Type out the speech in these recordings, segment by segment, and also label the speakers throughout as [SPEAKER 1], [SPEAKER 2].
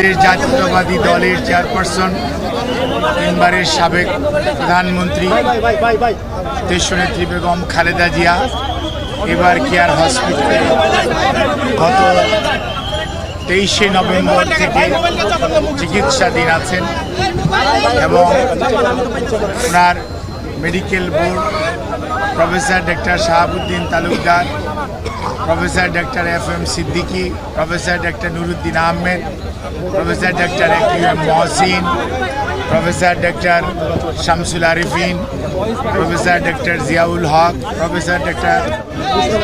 [SPEAKER 1] বাংলাদেশ জাতীয়তাবাদী দলের চেয়ারপারসন, তিনবারের সাবেক প্রধানমন্ত্রী দেশনেত্রী বেগম খালেদা জিয়া, এবার কেয়ার হসপিটালে গত তেইশে নভেম্বর থেকে চিকিৎসাধীন আছেন এবং ওনার medical board professor doctor Shahabuddin Talukdar, professor doctor F M Siddiqui, professor doctor Nuruddin Ahmed professor doctor A Q M Mohsin professor doctor Shamsul Arefin professor doctor Ziaul Haque professor doctor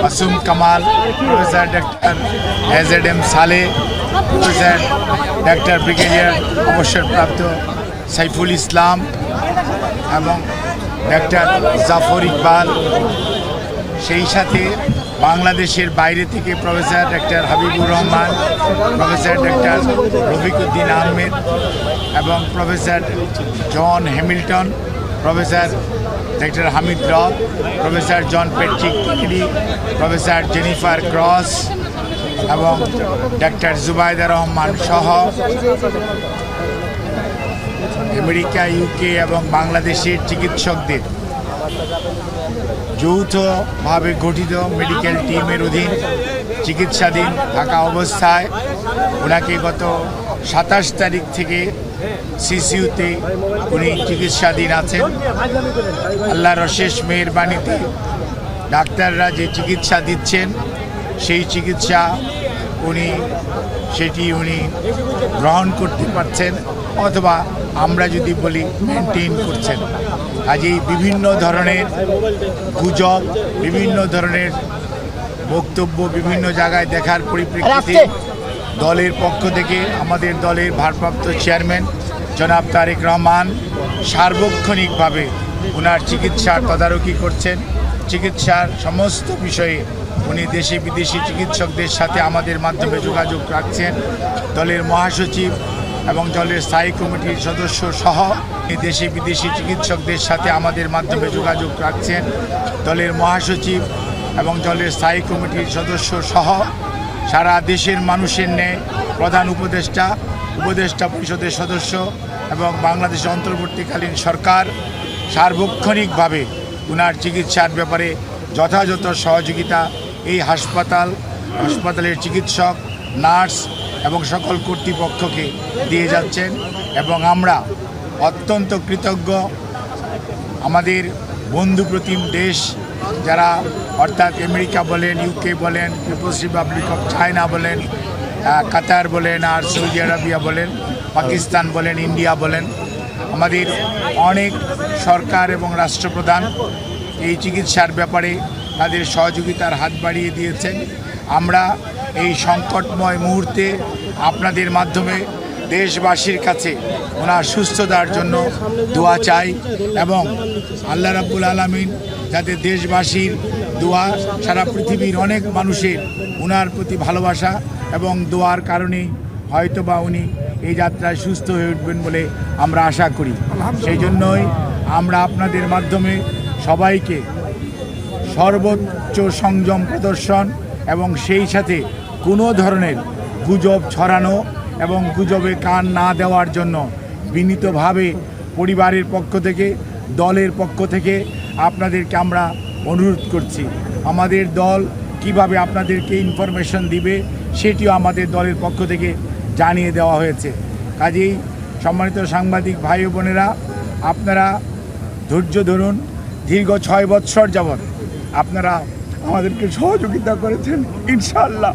[SPEAKER 1] Masum Kamal professor doctor A Z M Saleh professor doctor brigadier অবসরপ্রাপ্ত সাইফুল ইসলাম এবং doctor Zafar Iqbal সেই সাথে বাংলাদেশের বাইরে থেকে professor doctor Habibur Rahman, professor doctor Rafiquddin Ahmed এবং professor John Hamilton, professor doctor Hamid র, professor John Patrick Kennedy professor Jennifer Cross এবং ডক্টর জুবাইদা রহমান সহ আমেরিকা, ইউকে এবং বাংলাদেশের চিকিৎসকদের। যৌথভাবে গঠিত মেডিকেল টিমের অধীন চিকিৎসাধীন থাকা অবস্থায় ওনাকে গত সাতাশ তারিখ থেকে সিসিউতে উনি চিকিৎসাধীন আছেন। আল্লাহর অশেষ মেহরবানিতে ডাক্তাররা যে চিকিৎসা দিচ্ছেন, সেই চিকিৎসা উনি, সেটি উনি গ্রহণ করতে পারছেন অথবা আমরা যদি বলি মেনটেন করছেন। কাজেই বিভিন্ন ধরনের গুজব বিভিন্ন ধরনের বক্তব্য বিভিন্ন জায়গায় দেখার পরিপ্রেক্ষিতে দলের পক্ষ থেকে আমাদের দলের ভারপ্রাপ্ত চেয়ারম্যান জনাব তারেক রহমান সার্বক্ষণিকভাবে ওনার চিকিৎসার তদারকি করছেন। চিকিৎসার সমস্ত বিষয়ে উনি দেশি বিদেশি চিকিৎসকদের সাথে আমাদের মাধ্যমে যোগাযোগ রাখছেন। দলের মহাসচিব এবং দলের স্থায়ী কমিটির সদস্য সহ দেশি বিদেশি চিকিৎসকদের সাথে আমাদের মাধ্যমে যোগাযোগ রাখছেন দলের মহাসচিব এবং দলের স্থায়ী কমিটির সদস্য সহ সারা দেশের মানুষের ন্যায় প্রধান উপদেষ্টা উপদেষ্টা পরিষদের সদস্য এবং বাংলাদেশ অন্তর্বর্তীকালীন সরকার সার্বক্ষণিকভাবে উনার চিকিৎসার ব্যাপারে যথাযথ সহযোগিতা এই হাসপাতাল, হাসপাতালের চিকিৎসক, নার্স এবং সকল কর্তৃপক্ষকে দিয়ে যাচ্ছেন এবং আমরা অত্যন্ত কৃতজ্ঞ। আমাদের বন্ধুপ্রতিম দেশ যারা অর্থাৎ আমেরিকা বলেন ইউকে বলেন পিপলস রিপাবলিক অফ চায়না বলেন কাতার বলেন, আর সৌদি আরবিয়া বলেন, পাকিস্তান বলেন, ইন্ডিয়া বলেন, আমাদের অনেক সরকার এবং রাষ্ট্রপ্রধান এই চিকিৎসার ব্যাপারে তাদের সহযোগিতার হাত বাড়িয়ে দিয়েছেন। আমরা এই সংকটময় মুহূর্তে আপনাদের মাধ্যমে দেশবাসীর কাছে ওনার সুস্থতার জন্য দোয়া চাই এবং আল্লাহ রাব্বুল আলমিন যাতে দেশবাসীর দোয়া সারা পৃথিবীর অনেক মানুষের ওনার প্রতি ভালোবাসা এবং দোয়ার কারণে হয়তো বা উনি এই যাত্রায় সুস্থ হয়ে উঠবেন বলে আমরা আশা করি। সেই জন্যই আমরা আপনাদের মাধ্যমে সবাইকে সর্বোচ্চ সংযম প্রদর্শন এবং সেই সাথে কোনো ধরনের গুজব ছড়ানো এবং গুজবে কান না দেওয়ার জন্য বিনীতভাবে পরিবারের পক্ষ থেকে, দলের পক্ষ থেকে আপনাদেরকে আমরা অনুরোধ করছি। আমাদের দল কীভাবে আপনাদেরকে ইনফরমেশন দিবে সেটিও আমাদের দলের পক্ষ থেকে জানিয়ে দেওয়া হয়েছে। কাজেই সম্মানিত সাংবাদিক ভাই বোনেরা, আপনারা ধৈর্য ধরুন, দীর্ঘ ছয় বৎসর যাবৎ আপনারা আমাদেরকে সহযোগিতা করেছেন, ইনশাআল্লাহ।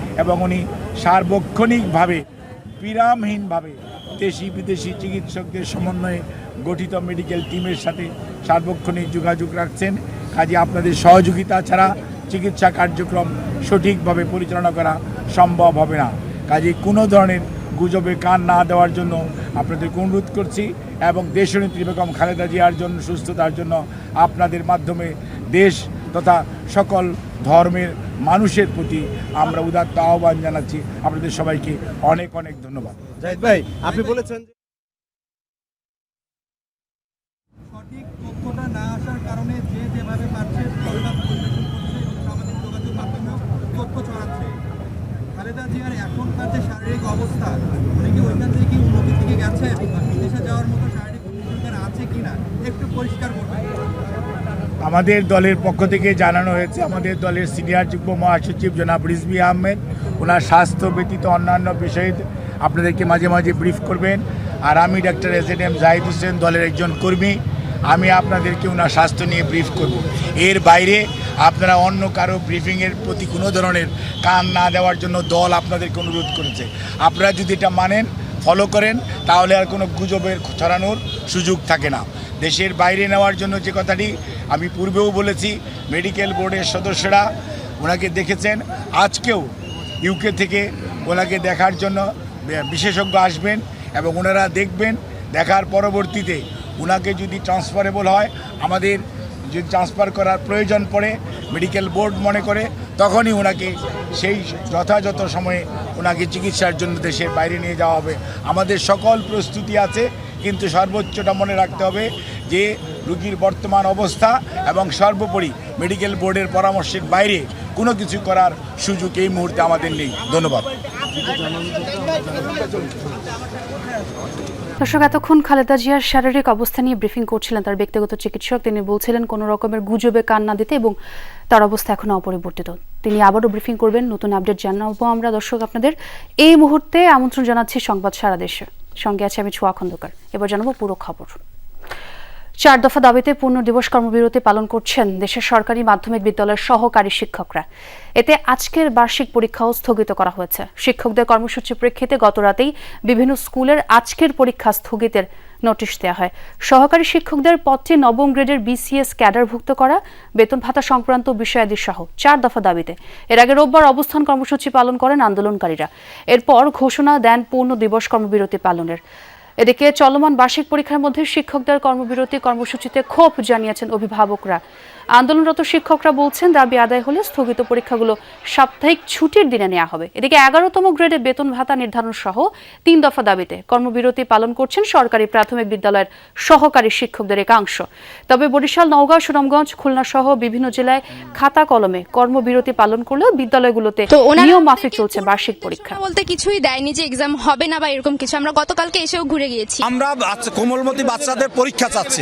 [SPEAKER 1] এবং উনি সার্বক্ষণিকভাবে বিরামহীনভাবে দেশি বিদেশি চিকিৎসকদের সমন্বয়ে গঠিত মেডিকেল টিমের সাথে সার্বক্ষণিক যোগাযোগ রাখছেন। কাজে আপনাদের সহযোগিতা ছাড়া চিকিৎসা কার্যক্রম সঠিকভাবে পরিচালনা করা সম্ভব হবে না। কাজে কোনো ধরনের গুজবে কান না দেওয়ার জন্য আপনাদেরকে অনুরোধ করছি এবং দেশনেত্রী বেগম খালেদা জিয়ার জন্য, সুস্থতার জন্য আপনাদের মাধ্যমে দেশ তথা সকল ধর্মের মানুষের প্রতি আমরা উদাত্ত আহ্বান জানাচ্ছি। আপনাদের সবাইকে অনেক অনেক ধন্যবাদ।
[SPEAKER 2] জাহিদ ভাই আপনি বলেছেন যে-
[SPEAKER 3] সঠিক তথ্যটা না আসার কারণে যে যেভাবে পারছে সংবাদ পরিবেশন করছে এবং সামাজিক যোগাযোগ মাধ্যমেও তথ্য ছড়াচ্ছে। খালেদা জিয়ার এখনকার যে শারীরিক অবস্থা উনি কি ওইখান থেকে কি উন্নতির দিকে গেছে? বিদেশে যাওয়ার মতো শারীরিক আছে কিনা? একটু পরিষ্কার করবেন।
[SPEAKER 1] আমাদের দলের পক্ষ থেকে জানানো হয়েছে, আমাদের দলের সিনিয়র যুগ্ম মহাসচিব জনাব রিজবি আহমেদ, ওনার স্বাস্থ্য ব্যতীত অন্যান্য বিষয়ে আপনাদেরকে মাঝে মাঝে ব্রিফ করবেন। আর আমি doctor S N M Zahid Hossain দলের একজন কর্মী, আমি আপনাদেরকে ওনার স্বাস্থ্য নিয়ে ব্রিফ করব। এর বাইরে আপনারা অন্য কারও ব্রিফিংয়ের প্রতি কোনো ধরনের কান না দেওয়ার জন্য দল আপনাদেরকে অনুরোধ করেছে। আপনারা যদি এটা মানেন ফলো করেন, তাহলে আর কোনো গুজবের ছড়ানোর সুযোগ থাকে না। দেশের বাইরে নেওয়ার জন্য যে কথাটি আমি পূর্বেও বলেছি মেডিকেল বোর্ডের সদস্যরা ওনাকে দেখেছেন। আজকেও ইউকে থেকে ওনাকে দেখার জন্য বিশেষজ্ঞ আসবেন এবং ওনারা দেখবেন, দেখার পরবর্তীতে ওনাকে যদি ট্রান্সফারেবল হয়, আমাদের যদি ট্রান্সফার করার প্রয়োজন পড়ে মেডিকেল বোর্ড মনে করে, তখনই ওনাকে সেই যথাযথ সময়ে ওনাকে চিকিৎসার জন্য দেশের বাইরে নিয়ে যাওয়া হবে। আমাদের সকল প্রস্তুতি আছে। কিন্তু সর্বোচ্চটা মনে রাখতে হবে যে রুগীর বর্তমান অবস্থা এবং সর্বোপরি মেডিকেল বোর্ডের পরামর্শের বাইরে কোনো কিছু করার সুযোগ এই মুহূর্তে আমাদের নেই। ধন্যবাদ।
[SPEAKER 4] দর্শক, এতক্ষণ খালেদা জিয়ার শারীরিক অবস্থা নিয়ে ব্রিফিং করছিলেন তার ব্যক্তিগত চিকিৎসক। তিনি বলছিলেন, কোনো রকমের গুজবে কান না দিতে এবং তার অবস্থা এখনও অপরিবর্তিত। তিনি আবারও ব্রিফিং করবেন, নতুন আপডেট জানাব আমরা। দর্শক, আপনাদের এই মুহূর্তে আমন্ত্রণ জানাচ্ছি সংবাদ সারা দেশে। সঙ্গে আছে আমি ছোয়া খন্দকার। এবার জানাব পুরো খবর। চার দফা দাবিতে পূর্ণ দিবস কর্মবিরতি পালন করছেন দেশের সরকারি মাধ্যমিক বিদ্যালয়ের সহকারী শিক্ষকরা। এতে আজকের বার্ষিক পরীক্ষাও স্থগিত করা হয়েছে। শিক্ষকদের কর্মসূচি প্রেক্ষিতে গতরাতেই বিভিন্ন স্কুলের আজকের পরীক্ষা স্থগিতের নোটিশ দেওয়া হয়। সহকারী শিক্ষকদের পদটি নবম গ্রেডের বিসিএস ক্যাডারভুক্ত করা, বেতন ভাতা সংক্রান্ত বিষয়াদি সহ চার দফা দাবিতে। এর আগে রোববার অবস্থান কর্মসূচি পালন করেন আন্দোলনকারীরা। এরপর ঘোষণা দেন পূর্ণ দিবস কর্মবিরতি পালনের। এদিকে চলমান বার্ষিক পরীক্ষার মধ্যে শিক্ষকদের কর্মবিরতি কর্মসূচিতে ক্ষোভ জানিয়েছেন অভিভাবকরা। আন্দোলনরত শিক্ষকরা বলছেন দাবি আদায় হলে স্থগিত পরীক্ষাগুলো সাপ্তাহিক ছুটির দিনে নেওয়া হবে। এদিকে এগারোতম গ্রেডে বেতন ভাতা নির্ধারণ সহ তিন দফা দাবিতে কর্মবিরতি পালন করছেন সরকারি প্রাথমিক বিদ্যালয়ের সহকারী শিক্ষকদের একাংশ। তবে বরিশাল নওগাঁ সুনামগঞ্জ খুলনা সহ বিভিন্ন জেলায় খাতা কলমে কর্মবিরতি পালন করলেও বিদ্যালয়গুলোতে নিয়ম মাফিক চলছে বার্ষিক পরীক্ষা।
[SPEAKER 5] বলতে কিছুই দেয়নি যে এক্সাম হবে না বা এরকম কিছু। আমরা গতকালকে এসেও ঘুরে গিয়েছি।
[SPEAKER 6] আমরা কোমলমতি বাচ্চাদের পরীক্ষা চাচ্ছি।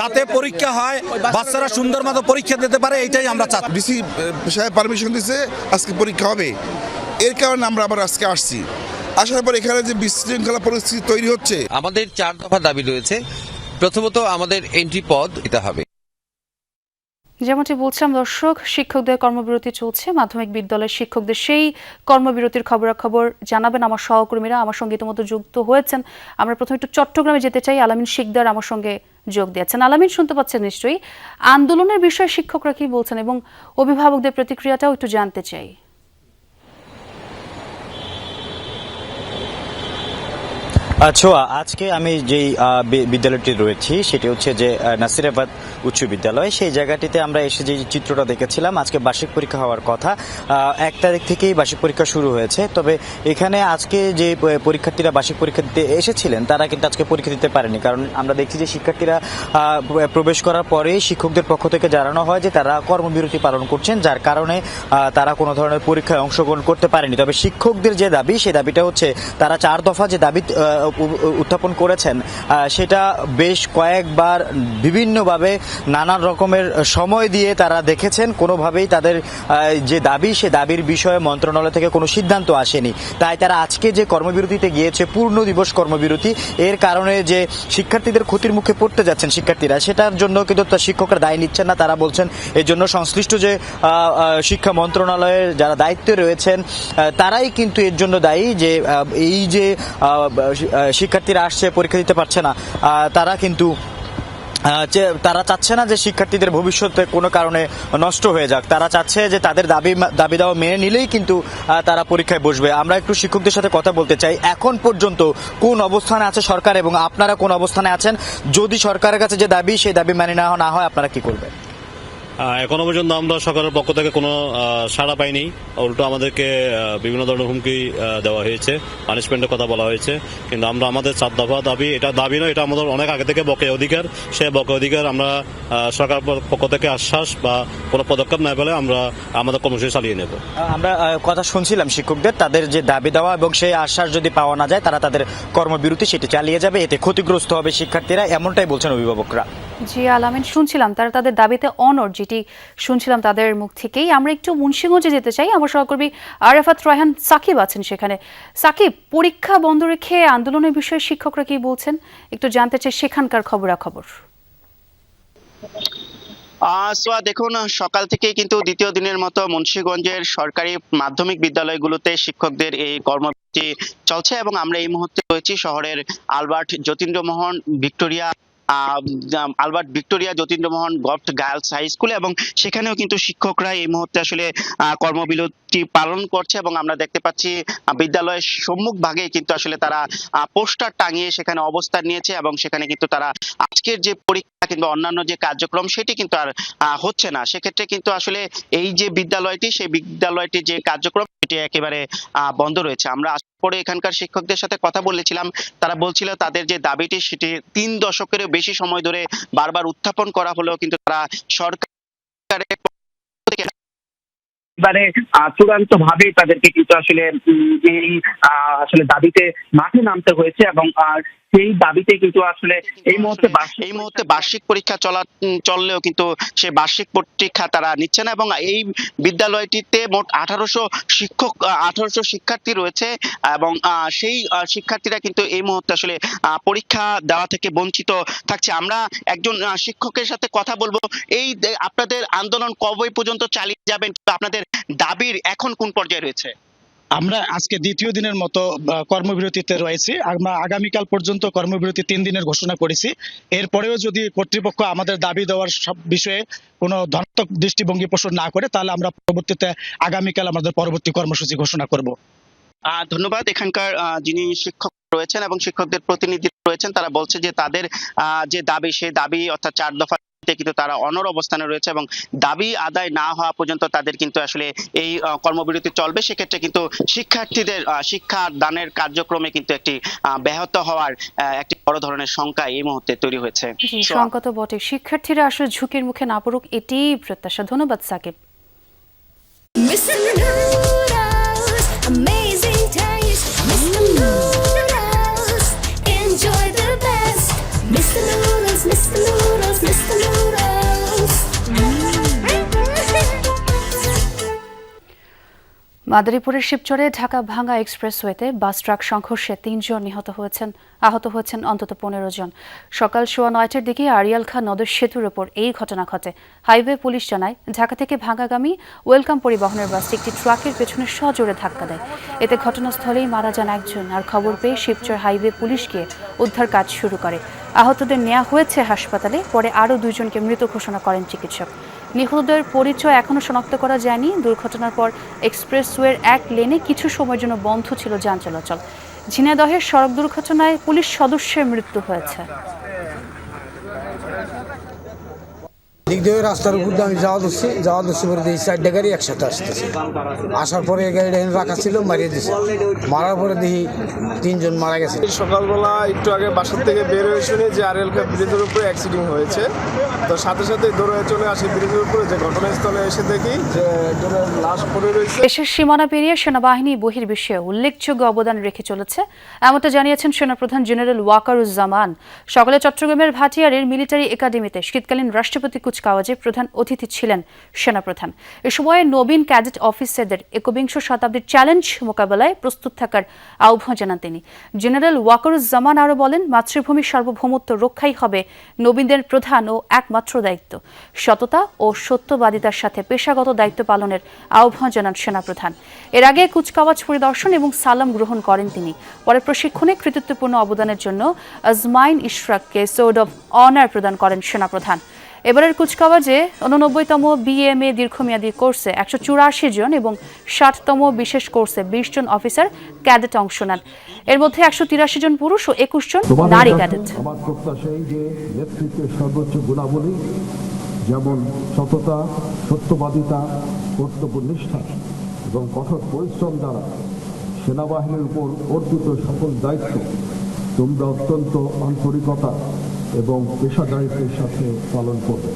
[SPEAKER 6] যাতে পরীক্ষা হয় বাচ্চারা সুন্দর মতো পরীক্ষা দিতে পারে এইটাই আমরা চাচ্ছি।
[SPEAKER 7] ডিসি সাহেব পারমিশন দিছে আজকে পরীক্ষা হবে। এর কারণে আমরা আবার আজকে আসছি। আসার পর এখানে যে বিশৃঙ্খলা পরিস্থিতি তৈরি হচ্ছে।
[SPEAKER 8] আমাদের চার দফা দাবি রয়েছে। প্রথমত আমাদের এন্ট্রি পদ দিতে হবে।
[SPEAKER 4] যেমনটি বলছিলাম, দর্শক, শিক্ষকদের কর্মবিরতি চলছে, মাধ্যমিক বিদ্যালয়ের শিক্ষকদের সেই কর্মবিরতির খবরাখবর জানাবেন আমার সহকর্মীরা। আমার সঙ্গে ইতিমধ্যে যুক্ত হয়েছেন। আমরা প্রথমে একটু চট্টগ্রামে যেতে চাই। আলামিন শিকদার আমার সঙ্গে যোগ দিয়েছেন। আলামিন, শুনতে পাচ্ছেন নিশ্চয়ই? আন্দোলনের বিষয়ে শিক্ষকরা কি বলছেন এবং অভিভাবকদের প্রতিক্রিয়াটাও একটু জানতে চাই।
[SPEAKER 9] আচ্ছা আজকে আমি যেই বিদ্যালয়টি রয়েছি, সেটি হচ্ছে যে নাসিরাবাদ উচ্চ বিদ্যালয়। সেই জায়গাটিতে আমরা এসে যে চিত্রটা দেখেছিলাম, আজকে বার্ষিক পরীক্ষা হওয়ার কথা। এক তারিখ থেকেই বার্ষিক পরীক্ষা শুরু হয়েছে। তবে এখানে আজকে যে পরীক্ষার্থীরা বার্ষিক পরীক্ষা দিতে এসেছিলেন, তারা কিন্তু আজকে পরীক্ষা দিতে পারেনি। কারণ আমরা দেখছি যে শিক্ষার্থীরা প্রবেশ করার পরেই শিক্ষকদের পক্ষ থেকে জানানো হয় যে, তারা কর্মবিরতি পালন করছেন, যার কারণে তারা কোনো ধরনের পরীক্ষায় অংশগ্রহণ করতে পারেনি। তবে শিক্ষকদের যে দাবি সেই দাবিটা হচ্ছে, তারা চার দফা যে দাবি উত্থাপন করেছেন সেটা বেশ কয়েকবার বিভিন্নভাবে নানান রকমের সময় দিয়ে তারা দেখেছেন। কোনোভাবেই তাদের যে দাবি, সে দাবির বিষয়ে মন্ত্রণালয় থেকে কোনো সিদ্ধান্ত আসেনি। তাই তারা আজকে যে কর্মবিরতিতে গিয়েছে, পূর্ণ দিবস কর্মবিরতি, এর কারণে যে শিক্ষার্থীদের ক্ষতির মুখে পড়তে যাচ্ছেন শিক্ষার্থীরা, সেটার জন্য কিন্তু শিক্ষকরা দায় নিচ্ছেন না। তারা বলছেন এর জন্য সংশ্লিষ্ট যে শিক্ষা মন্ত্রণালয়ের যারা দায়িত্বে রয়েছেন তারাই কিন্তু এর জন্য দায়ী যে এই যে শিক্ষার্থীরা আসছে, পরীক্ষা দিতে পারছে না। তারা কিন্তু যে, তারা চাচ্ছে না যে শিক্ষার্থীদের ভবিষ্যতে কোনো কারণে নষ্ট হয়ে যাক। তারা চাচ্ছে যে তাদের দাবি দাবি দাওয়া মেনে নিলেই কিন্তু তারা পরীক্ষায় বসবে। আমরা একটু শিক্ষকদের সাথে কথা বলতে চাই। এখন পর্যন্ত কোন অবস্থানে আছে সরকার এবং আপনারা কোন অবস্থানে আছেন? যদি সরকারের কাছে যে দাবি, সেই দাবি মেনে নেওয়া না হয়, আপনারা কি করবেন?
[SPEAKER 10] এখনও পর্যন্ত আমরা সরকারের পক্ষ থেকে কোনো সাড়া পাইনি। উল্টো আমাদেরকে বিভিন্ন ধরনের হুমকি দেওয়া হয়েছে পানিশমেন্টের কথা বলা হয়েছে। কিন্তু আমরা আমাদের চার দফা দাবি, এটা দাবি নয়, এটা আমাদের অনেক আগে থেকে বকে অধিকার। সেই বকে অধিকার আমরা সরকার পক্ষ থেকে আশ্বাস বা কোনো পদক্ষেপ না পেলে আমরা আমাদের কর্মসূচি চালিয়ে নেব।
[SPEAKER 9] আমরা কথা শুনছিলাম শিক্ষকদের, তাদের যে দাবি দেওয়া এবং সেই আশ্বাস যদি পাওয়া না যায়, তারা তাদের কর্মবিরতি সেটি চালিয়ে যাবে, এতে ক্ষতিগ্রস্ত হবে শিক্ষার্থীরা, এমনটাই বলছেন অভিভাবকরা।
[SPEAKER 4] জি আলামিন শুনছিলাম। তারা তাদের দাবিতে অনর যেটি শুনছিলাম তাদের মুখ থেকেই। আমরা একটু মুন্সিগঞ্জে যেতে চাই। আমার সহকর্মী আরেফাত রায়হান সাকিব আছেন সেখানে। সাকিব পরীক্ষা বন্ধ রেখে আন্দোলনের বিষয়ে শিক্ষকরা কি বলছেন? একটু জানতে চাই সেখানকার খবরাখবর।
[SPEAKER 11] আহ, সোয়া দেখুন সকাল থেকে কিন্তু দ্বিতীয় দিনের মতো মুন্সিগঞ্জের সরকারি মাধ্যমিক বিদ্যালয়গুলোতে শিক্ষকদের এই কর্মসূচি চলছে এবং আমরা এই মুহূর্তে রয়েছি শহরের Albert Jatindramohan Victoria Albert Victoria Jatindramohan government girls high স্কুলে এবং সেখানেও কিন্তু শিক্ষকরা এই মুহূর্তে আসলে কর্মবিরতি পালন করছে এবং আমরা দেখতে পাচ্ছি বিদ্যালয়ের সম্মুখ ভাগে কিন্তু আসলে তারা পোস্টার টাঙিয়ে সেখানে অবস্থান নিয়েছে এবং সেখানে কিন্তু তারা আজকের যে পরীক্ষা কিংবা অন্যান্য যে কার্যক্রম সেটি কিন্তু আর হচ্ছে না। সেক্ষেত্রে কিন্তু আসলে এই যে বিদ্যালয়টি, সেই বিদ্যালয়টি যে কার্যক্রম সেটি একেবারে বন্ধ রয়েছে। আমরা পরে এখানকার শিক্ষকদের সাথে কথা বলেছিলাম। তারা বলছিল তাদের যে দাবিটি, সেটি তিন দশকেরও বেশি সময় ধরে বারবার উত্থাপন করা হলেও কিন্তু তারা সরকারের
[SPEAKER 12] এবারে চূড়ান্ত ভাবে তাদেরকে কিন্তু আসলে এই আসলে দাবিতে মাঠে নামতে হয়েছে এবং সেই দাবিতে কিন্তু আসলে এই মুহূর্তে
[SPEAKER 11] এই মুহূর্তে বার্ষিক পরীক্ষা চলা চললেও কিন্তু সে বার্ষিক পরীক্ষা তারা নিচ্ছে না এবং এই বিদ্যালয়টিতে মোট আঠারোশো শিক্ষক আঠারোশো শিক্ষার্থী রয়েছে এবং সেই শিক্ষার্থীরা কিন্তু এই মুহূর্তে আসলে পরীক্ষা দেওয়া থেকে বঞ্চিত থাকছে। আমরা একজন শিক্ষকের সাথে কথা বলব। এই আপনাদের আন্দোলন কবে পর্যন্ত চালিয়ে যাবেন? আপনাদের দাবির এখন কোন পর্যায়ে রয়েছে?
[SPEAKER 13] আমরা আজকে দ্বিতীয় দিনের মতো কর্মবিরতিতে রয়েছি। আমরা আগামীকাল পর্যন্ত কর্মবিরতি তিন দিনের ঘোষণা করেছি। এরপরেও যদি কর্তৃপক্ষ আমাদের দাবি দেওয়ার সব বিষয়ে কোনো ধনাত্মক দৃষ্টিভঙ্গি পোষণ না করে, তাহলে আমরা পরবর্তীতে আগামীকাল আমাদের পরবর্তী কর্মসূচি ঘোষণা করব।
[SPEAKER 11] ধন্যবাদ। এখানকার যিনি শিক্ষক রয়েছেন এবং শিক্ষকদের প্রতিনিধি রয়েছেন, তারা বলছে যে তাদের যে দাবি, সেই দাবি অর্থাৎ চার দফা কিন্তু তারা অনর অবস্থানে রয়েছে এবং দাবি আদায় না হওয়া পর্যন্ত তাদের কিন্তু আসলে এই কর্মবিরতি চলবে। সেক্ষেত্রে কিন্তু শিক্ষার্থীদের শিক্ষা দানের কার্যক্রমে কিন্তু একটি ব্যাহত হওয়ার একটি বড় ধরনের শঙ্কা এই মুহূর্তে তৈরি হয়েছে। সোয়া।
[SPEAKER 4] সংকট বটে শিক্ষার্থীরা আসলে ঝুঁকির মুখে না পড়ুক এটি প্রত্যাশা। ধন্যবাদ সাকিব। মাদারীপুরের শিবচরে ঢাকা ভাঙ্গা এক্সপ্রেসওয়েতে বাস ট্রাক সংঘর্ষে তিনজন নিহত হয়েছেন, আহত হয়েছেন অন্তত পনেরো জন। সকাল সোয়া নয়টার দিকে আরিয়াল খাঁ নদের সেতুর ওপর এই ঘটনা ঘটে। হাইওয়ে পুলিশ জানায়, ঢাকা থেকে ভাঙ্গাগামী ওয়েলকাম পরিবহনের বাসটি একটি ট্রাকের পেছনে সজোরে ধাক্কা দেয়। এতে ঘটনাস্থলেই মারা যান একজন আর খবর পেয়ে শিবচর হাইওয়ে পুলিশ গিয়ে উদ্ধার কাজ শুরু করে। আহতদের নেওয়া হয়েছে হাসপাতালে, পরে আরও দুইজনকে মৃত ঘোষণা করেন চিকিৎসক। নিহতদের পরিচয় এখনও শনাক্ত করা যায়নি। দুর্ঘটনার পর এক্সপ্রেসওয়ের এক লেনে কিছু সময়ের জন্য বন্ধ ছিল যান চলাচল। ঝিনাইদহের সড়ক দুর্ঘটনায় পুলিশ সদস্যের মৃত্যু হয়েছে।
[SPEAKER 14] দিক দিয়ে রাস্তার উপর আমি যাওয়া ধরছি যাওয়া ধরছি পরে দেখি চারটে গাড়ি একসাথে আসতেছে। আসার পরে গাড়িটা এখানে রাখা ছিল মারিয়ে দিছে। মারার পরে দেখি তিনজন মারা গেছে।
[SPEAKER 2] সকালবেলা একটু আগে বাসার থেকে বের হয়ে শুনি যে আর এল ব্রিজের উপরে অ্যাক্সিডেন্ট হয়েছে। তো সাথে সাথে দৌড়ে চলে আসি ব্রিজের উপরে যে ঘটনাস্থলে এসে দেখি যে একজনের লাশ পড়ে রয়েছে।
[SPEAKER 4] দেশের সীমানা পেরিয়ে সেনাবাহিনী বহির্বিশ্বে উল্লেখযোগ্য অবদান রেখে চলেছে এমনটা জানিয়েছেন সেনাপ্রধান জেনারেল ওয়াকারুজ্জামান। সকালে চট্টগ্রামের ভাটিয়ারের মিলিটারি একাডেমিতে শীতকালীন রাষ্ট্রপতি কুচ কুচকাওয়াজে প্রধান অতিথি ছিলেন সেনাপ্রধান। এ সময় নবীন ক্যাডেট অফিসারদের একবিংশ শতাব্দীর চ্যালেঞ্জ মোকাবেলায় প্রস্তুত থাকার আহ্বান জানান তিনি। জেনারেল ওয়াকরুজ্জামান আরও বলেন মাতৃভূমির সার্বভৌমত্ব রক্ষাই হবে নবীনদের প্রধান ও একমাত্র দায়িত্ব। সততা ও সত্যবাদিতার সাথে পেশাগত দায়িত্ব পালনের আহ্বান জানান সেনাপ্রধান। এর আগে কুচকাওয়াজ পরিদর্শন এবং সালাম গ্রহণ করেন তিনি। পরে প্রশিক্ষণে কৃতিত্বপূর্ণ অবদানের জন্য আজমাইন ইশরাককে সোর্ড অব অনার প্রদান করেন সেনাপ্রধান। এবারের কুচকাওয়াজে উননব্বইতম বিএমএ দীর্ঘমেয়াদী কোর্সে একশো চুরাশি জন এবং ষাটতম বিশেষ কোর্সে বিশ জন অফিসার ক্যাডেট অংশ নেন। এর মধ্যে একশো তিরাশি জন পুরুষ ও একুশ জন নারী ক্যাডেট।
[SPEAKER 15] আমার প্রত্যাশা এই যে নেতৃত্বের সর্বোচ্চ গুণাবলী যেমন সততা সত্যবাদিতা কর্তব্যনিষ্ঠা এবং কঠোর পরিশ্রম দ্বারা সেনাবাহিনীর উপর অর্পিত সকল দায়িত্ব তোমরা অত্যন্ত আন্তরিকতা এবং পেশাদারিত্বের সাথে পালন করবে।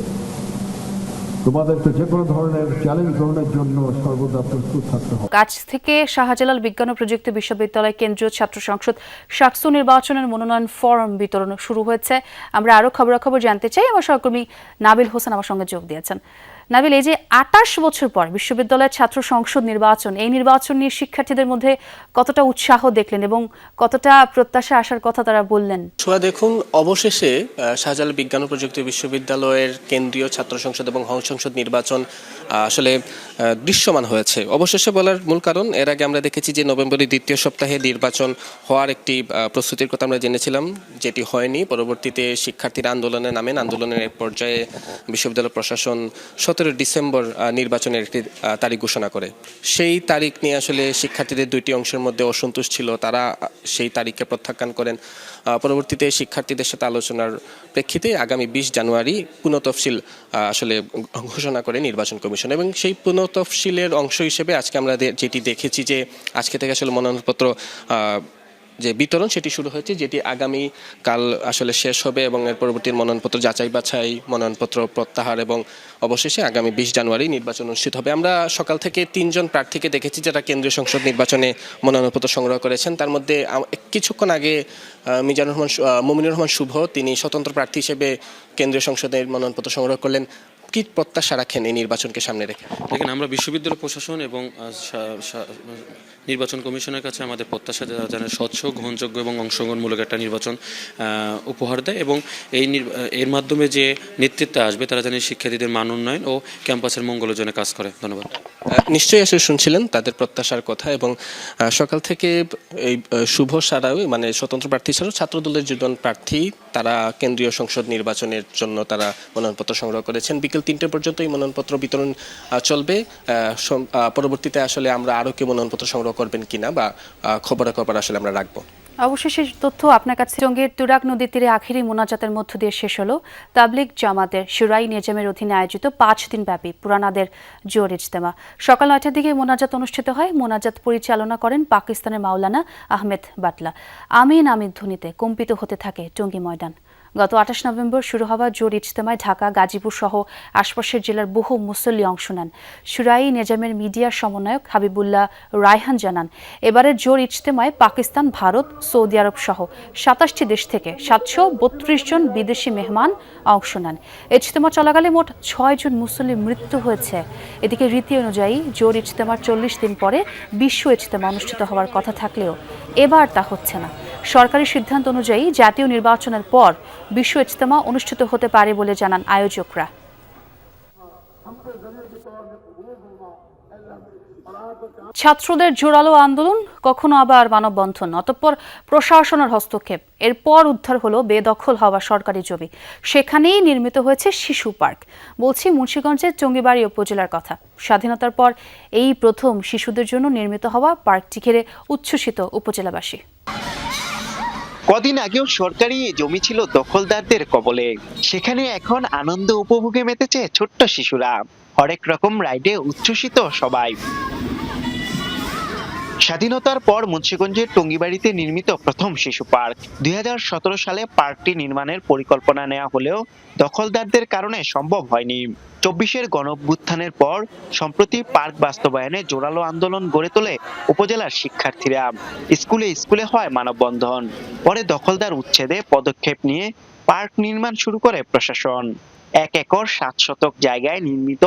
[SPEAKER 15] তোমাদেরকে যে কোনো ধরনের চ্যালেঞ্জ গ্রহণের জন্য সর্বদা প্রস্তুত থাকতে হবে।
[SPEAKER 4] কাছ থেকে শাহজালাল বিজ্ঞান ও প্রযুক্তি বিশ্ববিদ্যালয় কেন্দ্রীয় ছাত্র সংসদ শাকসু নির্বাচনের মনোনয়ন ফর্ম বিতরণ শুরু হয়েছে। আমরা আরও খবরাখবর জানতে চাই। আমার সহকর্মী নাবিল হোসেন আমার সঙ্গে যোগ দিয়েছেন। নাবিল, এই যে আটাশ বছর পর বিশ্ববিদ্যালয়ের ছাত্র সংসদ নির্বাচন, এই নির্বাচন নিয়ে শিক্ষার্থীদের মধ্যে কতটা উৎসাহ দেখলেন এবং কতটা প্রত্যাশা আসার কথা তারা বললেন?
[SPEAKER 16] ছোয়া দেখুন, অবশেষে শাহজালাল বিজ্ঞান ও প্রযুক্তি বিশ্ববিদ্যালয়ের কেন্দ্রীয় ছাত্র সংসদ এবং হং সংসদ নির্বাচন আসলে দৃশ্যমান হয়েছে। অবশেষে বলার মূল কারণ, এর আগে আমরা দেখেছি যে নভেম্বরের দ্বিতীয় সপ্তাহে নির্বাচন হওয়ার একটি প্রস্তুতির কথা আমরা জেনেছিলাম, যেটি হয়নি। পরবর্তীতে শিক্ষার্থীরা আন্দোলনে নামেন। আন্দোলনের এক পর্যায়ে বিশ্ববিদ্যালয় প্রশাসন সতেরো ডিসেম্বর নির্বাচনের একটি তারিখ ঘোষণা করে। সেই তারিখ নিয়ে আসলে শিক্ষার্থীদের দুইটি অংশের মধ্যে অসন্তোষ ছিল। তারা সেই তারিখকে প্রত্যাখ্যান করেন। পরবর্তীতে শিক্ষার্থীদের সাথে আলোচনার প্রেক্ষিতে আগামী বিশ জানুয়ারি পুনঃতফসিল আসলে ঘোষণা করে নির্বাচন কমিশন। এবং সেই পুনঃতফসিলের অংশ হিসেবে আজকে আমরা যেটি দেখেছি যে আজকে থেকে আসলে মনোনয়নপত্র যে বিতরণ সেটি শুরু হয়েছে, যেটি আগামী কাল আসলে শেষ হবে এবং এর পরবর্তী মনোনয়নপত্র যাচাই বাছাই, মনোনয়নপত্র প্রত্যাহার এবং অবশেষে আগামী বিশ জানুয়ারি নির্বাচন অনুষ্ঠিত হবে। আমরা সকাল থেকে তিনজন প্রার্থীকে দেখেছি যারা কেন্দ্রীয় সংসদ নির্বাচনে মনোনয়নপত্র সংগ্রহ করেছেন। তার মধ্যে কিছুক্ষণ আগে মিজানুর রহমান মুমিনুর রহমান শুভ, তিনি স্বতন্ত্র প্রার্থী হিসেবে কেন্দ্রীয় সংসদের মনোনয়নপত্র সংগ্রহ করলেন। কি প্রত্যাশা রাখেন এই নির্বাচনকে সামনে রেখে।
[SPEAKER 17] দেখেন আমরা বিশ্ববিদ্যালয় প্রশাসন এবং নির্বাচন কমিশনের কাছে আমাদের প্রত্যাশা যেন স্বচ্ছ গ্রহণযোগ্য এবং অংশগ্রহণমূলক একটা নির্বাচন উপহার দেয় এবং এই এর মাধ্যমে যে নেতৃত্বে আসবে তারা যেন শিক্ষার্থীদের মান উন্নয়ন ও ক্যাম্পাসের মঙ্গলের জন্য কাজ করে। ধন্যবাদ।
[SPEAKER 16] নিশ্চয়ই আসলে শুনছিলেন তাদের প্রত্যাশার কথা এবং সকাল থেকে এই শুভ সারাও মানে স্বতন্ত্র প্রার্থী ছাড়াও ছাত্রদলের দুজন প্রার্থী তারা কেন্দ্রীয় সংসদ নির্বাচনের জন্য তারা মনোনয়নপত্র সংগ্রহ করেছেন। বিকেল তিনটে পর্যন্ত এই মনোনয়নপত্র বিতরণ চলবে। পরবর্তীতে আসলে আমরা আরও কেউ মনোনয়নপত্র সংগ্রহ করবেন কিনা বা খবরাখবর আসলে আমরা রাখব।
[SPEAKER 4] অবশেষে তথ্য আপনার কাছে। জঙ্গের তুরাক নদীর তীরে আখেরি মোনাজাতের মধ্য দিয়ে শেষ হলো। তাবলিগ জামাতের সুরাই নিজামের অধীনে আয়োজিত পাঁচ দিন ব্যাপী পুরানাদের জোর ইজতেমা। সকাল নয়টার দিকে মোনাজাত অনুষ্ঠিত হয়। মোনাজাত পরিচালনা করেন পাকিস্তানের মাওলানা আহমেদ বাটলা আমিন আমির ধ্বনিতে কম্পিত হতে থাকে টঙ্গী ময়দান। গত আঠাশ নভেম্বর শুরু হওয়া জোর ইজতেমায় ঢাকা, গাজীপুর সহ আশপাশের জেলার বহু মুসল্লি অংশ নেন। সুরাই নেজামের মিডিয়া সমন্বয়ক হাবিবুল্লাহ রায়হান জানান, এবারের জোর ইজতেমায় পাকিস্তান, ভারত, সৌদি আরব সহ সাতাশটি দেশ থেকে সাতশো বত্রিশ জন বিদেশি মেহমান অংশ নেন। ইজতেমা চলাকালে মোট ছয় জন মুসল্লি মৃত্যু হয়েছে। এদিকে রীতি অনুযায়ী জোর ইজতেমার চল্লিশ দিন পরে বিশ্ব ইজতেমা অনুষ্ঠিত হওয়ার কথা থাকলেও এবার তা হচ্ছে না। সরকারি সিদ্ধান্ত অনুযায়ী জাতীয় নির্বাচনের পর বিশ্ব ইজতেমা অনুষ্ঠিত হতে পারে বলে জানান আয়োজকরা। ছাত্রদের জোরালো আন্দোলন, কখনো আবার মানববন্ধন, অতঃপর প্রশাসনের হস্তক্ষেপ। এরপর উদ্ধার হলো বেদখল হওয়া সরকারি জমি। সেখানেই নির্মিত হয়েছে শিশু পার্ক। বলছি মুন্সীগঞ্জের চঙ্গিবাড়ি উপজেলার কথা। স্বাধীনতার পর এই প্রথম শিশুদের জন্য নির্মিত হওয়া পার্কটি ঘিরে উচ্ছ্বসিত উপজেলাবাসী।
[SPEAKER 11] কদিন আগেও সরকারি জমি ছিল দখলদারদের কবলে। সেখানে এখন আনন্দ উপভোগে মেতেছে ছোট্ট শিশুরা। হরেক রকম রাইডে উচ্ছ্বসিত সবাই। স্বাধীনতার পর মুন্সিগঞ্জের টঙ্গিবাড়িতে নির্মিত প্রথম শিশু পার্ক। দুই সালে পার্কটি নির্মাণের পরিকল্পনা নেওয়া হলেও দখলদারদের কারণে সম্ভব হয়নি। চব্বিশের গণঅভ্যুত্থানের পর সম্প্রতি পার্ক বাস্তবায়নে জোরালো আন্দোলন গড়ে তোলে উপজেলার শিক্ষার্থীরা। স্কুলে স্কুলে হয় মানববন্ধন। পরে দখলদার উচ্ছেদে পদক্ষেপ নিয়ে পার্ক নির্মাণ শুরু করে প্রশাসন। এক একর সাত শতক জায়গায় নির্মিত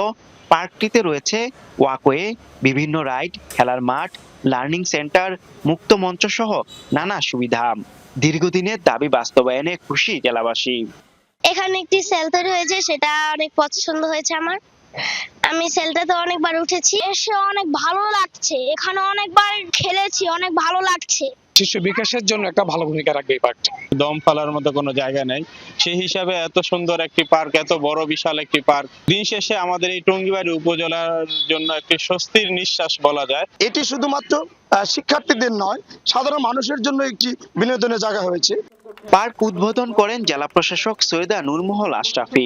[SPEAKER 11] পার্কটিতে রয়েছে ওয়াকওয়ে, বিভিন্ন রাইড, খেলার মাঠ, লার্নিং সেন্টার, মুক্ত মঞ্চ সহ নানা সুবিধা। দীর্ঘদিনের দাবি বাস্তবায়নে খুশি জেলাবাসী।
[SPEAKER 18] এখানে একটি সেল তৈরি হয়েছে সেটা অনেক পছন্দ হয়েছে আমার। আমি সেলটাতে অনেকবার উঠেছি। এসে অনেক ভালো লাগছে। এখানে অনেকবার খেলেছি, অনেক ভালো লাগছে।
[SPEAKER 19] শিশু বিকাশের জন্য একটা ভালো ভূমিকা রাখবে এই পার্কটা। দম ফালার মতো কোনো জায়গা নেই। সেই হিসাবে এত সুন্দর একটি পার্ক এত বড় বিশাল একটি পার্ক দিন শেষে আমাদের এই টঙ্গিবাড়ি উপজেলার জন্য একটি স্বস্তির নিঃশ্বাস বলা যায়।
[SPEAKER 20] এটি শুধুমাত্র আহ, শিক্ষার্থীদের নয় সাধারণ মানুষের জন্য একটি বিনোদনের জায়গা হয়েছে।
[SPEAKER 11] পার্ক উদ্বোধন করেন জেলা প্রশাসক সৈয়দা নূরমহল আশরাফি।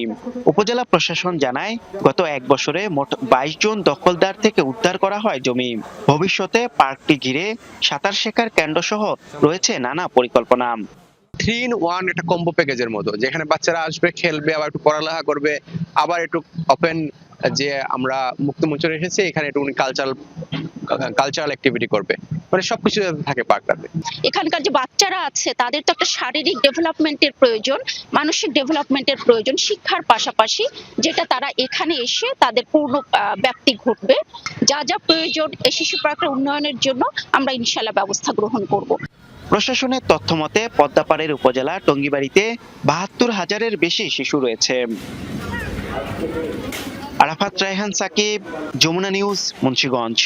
[SPEAKER 11] উপজেলা প্রশাসন জানায়, গত এক বছরে মোট বাইশ জন দখলদার থেকে উদ্ধার করা হয় জমি। ভবিষ্যতে পার্কটি ঘিরে সাঁতার শেখার কেন্দ্র সহ রয়েছে নানা পরিকল্পনা।
[SPEAKER 21] থ্রি ইন ওয়ান একটা কম্বো প্যাকেজের মতো, যেখানে বাচ্চারা আসবে, খেলবে, আবার একটু পড়ালেখা করবে, আবার একটু ওপেন যে আমরা মুক্ত মঞ্চ এসেছি, এখানে একটু কালচারাল কালচারাল অ্যাক্টিভিটি করবে। মানে সবকিছু থাকে পার্কটাতে
[SPEAKER 22] এখানকার যে বাচ্চারা আছে তাদের তো একটা শারীরিক ডেভেলপমেন্টের প্রয়োজন মানসিক ডেভেলপমেন্টের প্রয়োজন শিক্ষার পাশাপাশি যেটা তারা এখানে এসে তাদের পূর্ণ আহ, ব্যাপ্তি ঘটবে। যা যা প্রয়োজন এই শিশু পার্কের উন্নয়নের জন্য আমরা ইনশাল্লাহ ব্যবস্থা গ্রহণ করব।
[SPEAKER 11] প্রশাসনের তথ্য মতে পদ্মাপাড়ের উপজেলা টঙ্গিবাড়িতে বাহাত্তর হাজারের বেশি শিশু রয়েছে। আরাফাত রায়হান সাকিব যমুনা নিউজ মুন্সিগঞ্জ।